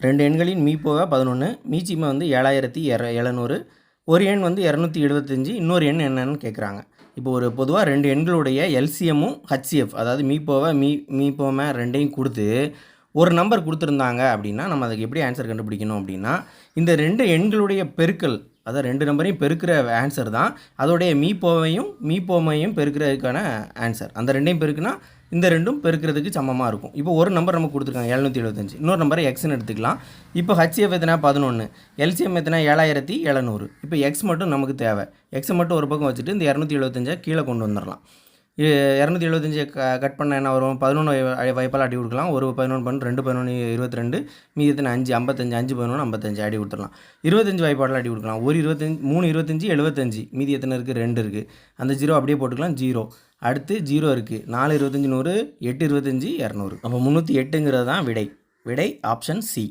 ரெண்டு எண்களின் மீ பதினொன்று மீச்சிமா வந்து ஏழாயிரத்தி எர எழுநூறு ஒரு எண் வந்து இரநூத்தி எழுபத்தஞ்சி இன்னொரு எண் என்னன்னு கேட்குறாங்க இப்போ ஒரு பொதுவாக ரெண்டு எண்களுடைய எல்சிஎம்மும் ஹச்சிஎஃப் அதாவது மீப்போவை மீ மீப்போமே ரெண்டையும் கொடுத்து ஒரு நம்பர் கொடுத்துருந்தாங்க அப்படின்னா நம்ம அதுக்கு எப்படி ஆன்சர் கண்டுபிடிக்கணும் அப்படின்னா இந்த ரெண்டு எண்களுடைய பெருக்கல் அதான் ரெண்டு நம்பரையும் பெருக்கிற ஆன்சர் தான். அதோடைய மீ மீப்போமையும் மீ போமையும் பெருக்கிறதுக்கான ஆன்சர் அந்த ரெண்டையும் பெருக்குனா இந்த ரெண்டும் பெருக்கிறதுக்கு சமமாக இருக்கும். இப்போ ஒரு நம்பர் நமக்கு கொடுத்துருக்காங்க எழுநூற்றி எழுபத்தஞ்சு இன்னொரு நம்பரை எக்ஸ்னு எடுத்துக்கலாம். இப்போ ஹச்சிஎஃப் எத்தனை? பதினொன்று எல்சிஎம் எத்தனை? ஏழாயிரத்தி எழுநூறு. இப்போ எக்ஸ் மட்டும் நமக்கு தேவை. எக்ஸை மட்டும் ஒரு பக்கம் வச்சுட்டு இந்த இரநூத்தி எழுபத்தஞ்சை கீழே கொண்டு வந்துடலாம். இரநூத்தி எழுபத்தஞ்சு க கட் பண்ண என்ன வரும்? பதினொன்று வாய்ப்பால் அடி கொடுக்கலாம். ஒரு பதினொன்று பண்ணு ரெண்டு பதினொன்று இருபத்தி ரெண்டு மீதி எத்தனை அஞ்சு ஐம்பத்தஞ்சு அஞ்சு பதினொன்று ஐம்பத்தஞ்சு அடி கொடுத்துடலாம். இருபத்தஞ்சு வாய்ப்பாடில் அடி கொடுக்கலாம். ஒரு இருபத்தஞ்சு மூணு இருபத்தஞ்சு எழுபத்தஞ்சு மீதி எத்தனை இருக்குது ரெண்டு இருக்குது அந்த ஜீரோ அப்படியே போட்டுக்கலாம். ஜீரோ. அடுத்து ஜீரோ இருக்குது நாலு இருபத்தஞ்சி நூறு எட்டு இருபத்தஞ்சி இரநூறு. அப்போ முந்நூற்றி எட்டுங்கிறது தான் விடை. விடை ஆப்ஷன் சி.